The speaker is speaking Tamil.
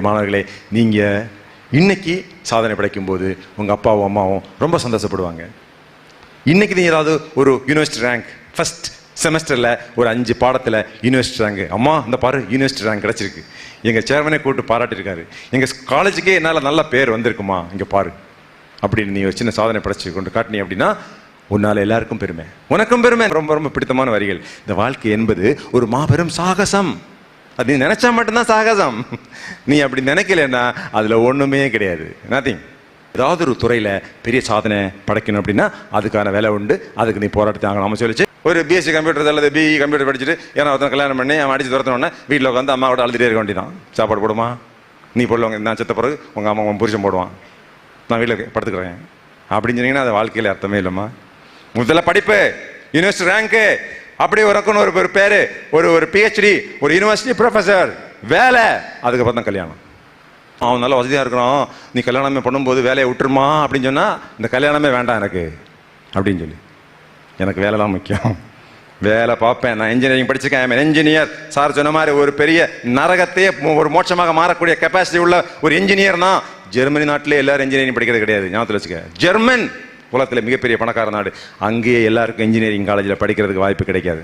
மாணவர்களே நீங்கள் இன்னைக்கு சாதனை படைக்கும்போது உங்கள் அப்பாவும் அம்மாவும் ரொம்ப சந்தோஷப்படுவாங்க. இன்னைக்கு நீங்கள் ஏதாவது ஒரு யூனிவர்சிட்டி ரேங்க் ஃபர்ஸ்ட் செமஸ்டரில் ஒரு அஞ்சு பாடத்தில் யூனிவர்சிட்டி ரேங்க் அம்மா இந்த பாரு யூனிவர்சிட்டி ரேங்க் கிடச்சிருக்கு. எங்கள் சேர்மனை கூப்பிட்டு பாராட்டியிருக்காரு. எங்கள் காலேஜுக்கே என்னால் நல்ல பேர் வந்திருக்குமா? இங்கே பாரு. அப்படின்னு நீ ஒரு சின்ன சாதனை படைச்சு கொண்டு காட்டினி அப்படின்னா உன்னால் எல்லாருக்கும் பெருமை. உனக்கும் பெருமை. ரொம்ப ரொம்ப பிடித்தமான வரிகள். இந்த வாழ்க்கை என்பது ஒரு மாபெரும் சாகசம். அது நீ நினைச்சா மட்டும்தான் சாகசம். நீ அப்படி நினைக்கலன்னா அதுல ஒண்ணுமே கிடையாது. நத்திங் ஏதாவது ஒரு துறையில பெரிய சாதனை படைக்கணும் அப்படின்னா அதுக்கான வேலை உண்டு. அதுக்கு நீ போராட்டத்தை ஆகணும். நம்ம சொல்லிச்சு ஒரு பிஎஸ்சி கம்ப்யூட்டர் அல்லது பிஇ கம்ப்யூட்டர் படிச்சுட்டு ஏன்னா ஒருத்தன் கல்யாணம் பண்ணி அவன் அடிச்சு துரத்தினோடனே வீட்டில் உட்காந்து அம்மாவோட அழுதுட்டே இருக்க வேண்டியதான் சாப்பாடு போடுமா? நீ போடுவாங்க நான் செத்த பிறகு உங்க அம்மா உன் புருஷன் போடுவான். நான் வீட்டில் படுத்துக்கிறேன். அப்படின்னு சொன்னீங்கன்னா அது வாழ்க்கையில் அர்த்தமே இல்லைம்மா. முதல்ல படிப்பு யூனிவர்சிட்டி ரேங்க்கு அப்படியே உனக்குன்னு ஒரு ஒரு பேரு ஒரு ஒரு பிஹெச்டி ஒரு யூனிவர்சிட்டி ப்ரொஃபஸர் வேலை. அதுக்கப்புறம் தான் கல்யாணம். அவன் நல்ல வசதியாக இருக்கிறான். நீ கல்யாணமே பண்ணும்போது வேலையை விட்டுருமா? அப்படின்னு சொன்னால் இந்த கல்யாணமே வேண்டாம் எனக்கு. அப்படின்னு சொல்லி. எனக்கு வேலை தான் முக்கியம். வேலை பார்ப்பேன். நான் இன்ஜினியரிங் படிச்சிருக்கேன். இன்ஜினியர் சார் சொன்ன மாதிரி ஒரு பெரிய நரகத்தையே மோ- ஒரு மோட்சமாக மாறக்கூடிய கெப்பாசிட்டி உள்ள ஒரு இன்ஜினியர் தான். ஜெர்மனி நாட்டிலே எல்லாரும் இன்ஜினியரிங் படிக்கிறது கிடையாது. ஞாபகத்தில் வச்சுக்க. ஜெர்மன். உலகத்தில் மிகப்பெரிய பணக்கார நாடு. அங்கேயே எல்லாருக்கும் இன்ஜினியரிங் காலேஜில் படிக்கிறதுக்கு வாய்ப்பு கிடைக்காது.